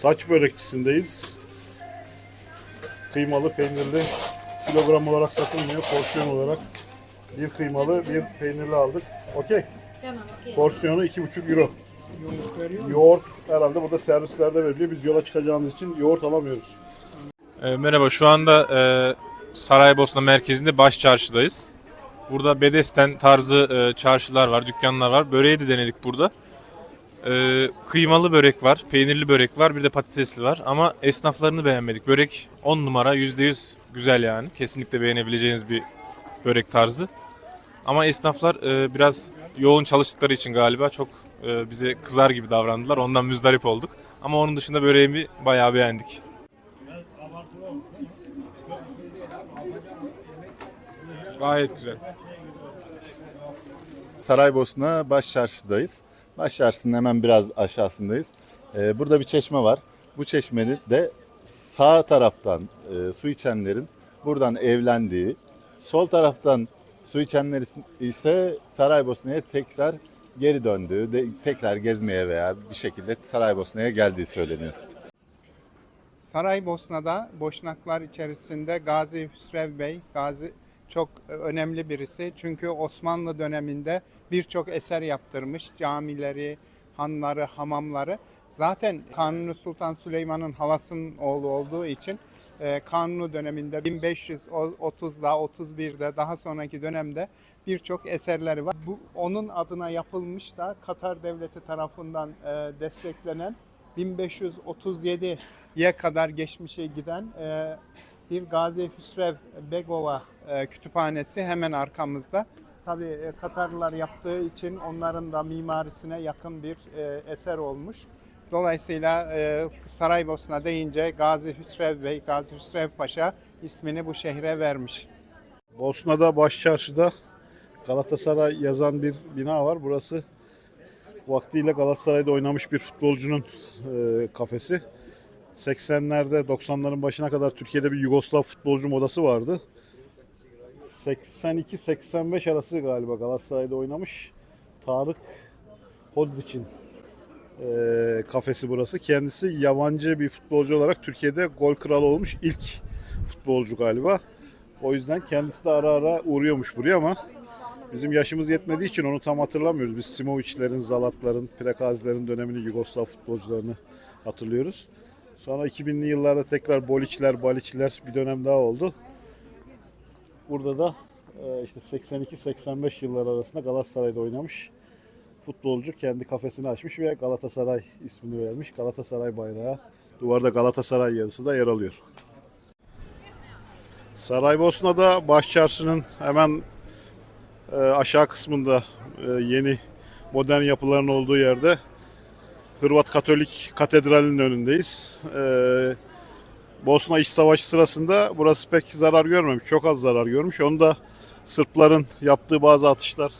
Saç börekçisindeyiz. Kıymalı, peynirli kilogram olarak satılmıyor, porsiyon olarak. Bir kıymalı, bir peynirli aldık. Okey. Tamam okey. Porsiyonu 2,5 euro. Yoğurt herhalde burada servislerde veriliyor. Biz yola çıkacağımız için yoğurt alamıyoruz. E, merhaba, şu anda e, Saraybosna merkezinde baş çarşıdayız. Burada bedesten tarzı e, çarşılar var, dükkanlar var. Böreği de denedik burada. E, kıymalı börek var, peynirli börek var, bir de patatesli var. Ama esnaflarını beğenmedik. Börek 10 numara, %100 güzel yani. Kesinlikle beğenebileceğiniz bir börek tarzı. Ama esnaflar e, biraz yoğun çalıştıkları için galiba çok e, bize kızar gibi davrandılar. Ondan müzdarip olduk. Ama onun dışında böreğimi bayağı beğendik. Gayet güzel. Saraybosna Baş Çarşı'dayız. Baş Çarşı'nın hemen biraz aşağısındayız. Ee, burada bir çeşme var. Bu çeşmenin de sağ taraftan e, su içenlerin buradan evlendiği, sol taraftan su içenler ise Saraybosna'ya tekrar geri döndüğü, de, tekrar gezmeye veya bir şekilde Saraybosna'ya geldiği söyleniyor. Saraybosna'da Boşnaklar içerisinde Gazi Hüsrev Bey, Gazi çok önemli birisi. Çünkü Osmanlı döneminde birçok eser yaptırmış. Camileri, hanları, hamamları. Zaten Kanuni Sultan Süleyman'ın halasının oğlu olduğu için e, Kanuni döneminde 1530'da 31'de daha sonraki dönemde birçok eserleri var. Bu onun adına yapılmış da Katar devleti tarafından e, desteklenen 1537'ye kadar geçmişe giden e, bir Gazi Hüsrev Begova e, kütüphanesi hemen arkamızda. Tabii e, Katarlılar yaptığı için onların da mimarisine yakın bir e, eser olmuş. Dolayısıyla Saraybosna deyince Gazi Hüsrev Bey, Gazi Hüsrev Paşa ismini bu şehre vermiş. Bosna'da Başçarşı'da Galatasaray yazan bir bina var. Burası vaktiyle Galatasaray'da oynamış bir futbolcunun kafesi. 80'lerde 90'ların başına kadar Türkiye'de bir Yugoslav futbolcu modası vardı. 82-85 arası galiba Galatasaray'da oynamış. Tarık Hodzic'in e, kafesi burası. Kendisi yabancı bir futbolcu olarak Türkiye'de gol kralı olmuş ilk futbolcu galiba. O yüzden kendisi de ara ara uğruyormuş buraya ama bizim yaşımız yetmediği için onu tam hatırlamıyoruz. Biz Simovic'lerin, Zalat'ların, Prekazi'lerin dönemini Yugoslav futbolcularını hatırlıyoruz. Sonra 2000'li yıllarda tekrar Boliçler, Baliçler bir dönem daha oldu. Burada da e, işte 82-85 yıllar arasında Galatasaray'da oynamış futbolcu kendi kafesini açmış ve Galatasaray ismini vermiş. Galatasaray bayrağı. Duvarda Galatasaray yazısı da yer alıyor. Saraybosna'da Başçarşı'nın hemen e, aşağı kısmında e, yeni modern yapıların olduğu yerde Hırvat Katolik Katedrali'nin önündeyiz. E, Bosna İç Savaşı sırasında burası pek zarar görmemiş. Çok az zarar görmüş. Onu da Sırpların yaptığı bazı atışlar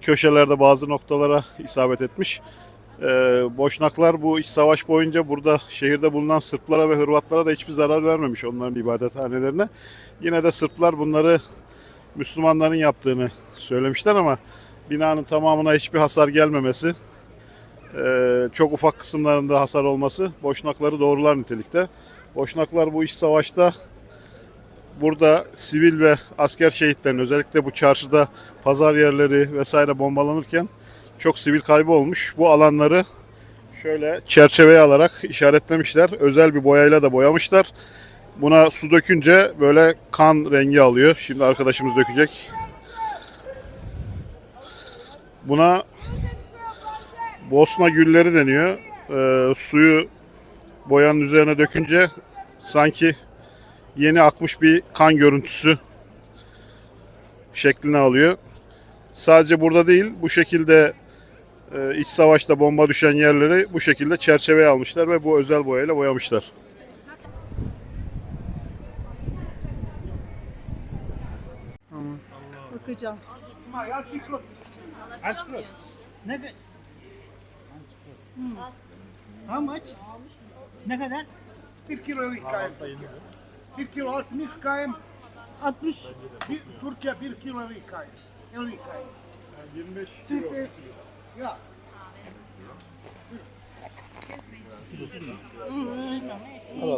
köşelerde bazı noktalara isabet etmiş. Ee, Boşnaklar bu iç savaş boyunca burada şehirde bulunan Sırplara ve Hırvatlara da hiçbir zarar vermemiş onların ibadethanelerine. Yine de Sırplar bunları Müslümanların yaptığını söylemişler ama binanın tamamına hiçbir hasar gelmemesi, çok ufak kısımlarında hasar olması Boşnakları doğrular nitelikte. Boşnaklar bu iç savaşta burada sivil ve asker şehitlerin özellikle bu çarşıda pazar yerleri vesaire bombalanırken çok sivil kaybı olmuş. Bu alanları şöyle çerçeveye alarak işaretlemişler. Özel bir boyayla da boyamışlar. Buna su dökünce böyle kan rengi alıyor. Şimdi arkadaşımız dökecek. Buna Bosna gülleri deniyor. Ee, suyu boyanın üzerine dökünce sanki yeni akmış bir kan görüntüsü şeklini alıyor. Sadece burada değil bu şekilde e, iç savaşta bomba düşen yerleri bu şekilde çerçeveye almışlar ve bu özel boyayla boyamışlar. Bakacağım. Ne kadar? How much? Ne kadar? 1 kilo hikayem. 1 kilo 60 hikayem. 60. Bir, Türkiye 1 kilo hikayem. 50 hikayem. 25 Ya.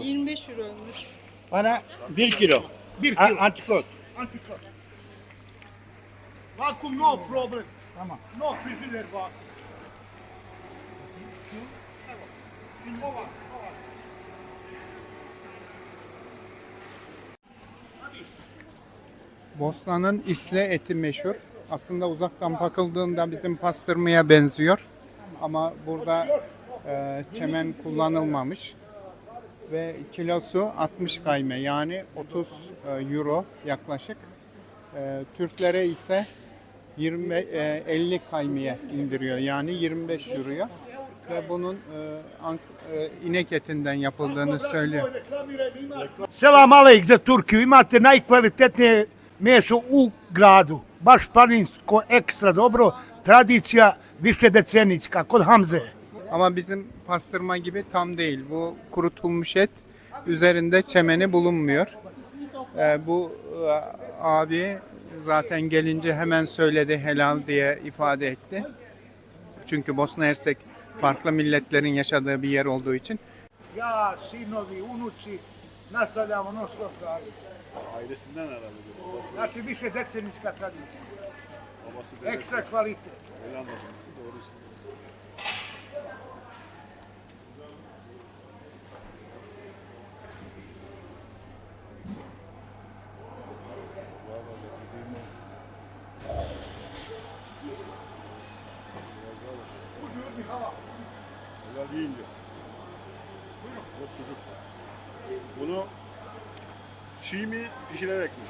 25 euroymuş. Bana 1 kilo. Bir A- kilo. antrikot. Antikot. Vakum no problem. Tamam. No fiziler vakum. Bosna'nın isle eti meşhur. Aslında uzaktan bakıldığında bizim pastırmaya benziyor. Ama burada e, çemen kullanılmamış. Ve kilosu 60 kayme yani 30 e, euro yaklaşık. E, Türklere ise 20 e, 50 kaymeye indiriyor yani 25 euroya. Ve bunun e, e, inek etinden yapıldığını söylüyor. Selam aleik za Turkiju. Imate najkvalitetnije meso u gradu. Baš planinsko, ekstra dobro. Tradicija više decenijska, kod Hamze. Ama bizim pastırma gibi tam değil. Bu kurutulmuş et. Üzerinde çemeni bulunmuyor. Ee, bu e, abi zaten gelince hemen söyledi helal diye ifade etti. Çünkü Bosna Hersek farklı milletlerin yaşadığı bir yer olduğu için. Ja, sinovi, unuci, nastavljamo non stop. Ailesinden herhalde. Babası, Znači više decenijska tradicija. babası dedesi. Ekstra kvalitet. Öyle anladım. Doğrusu. Değil diyor. Bu sucuk. Bunu çiğ mi pişirerek mi?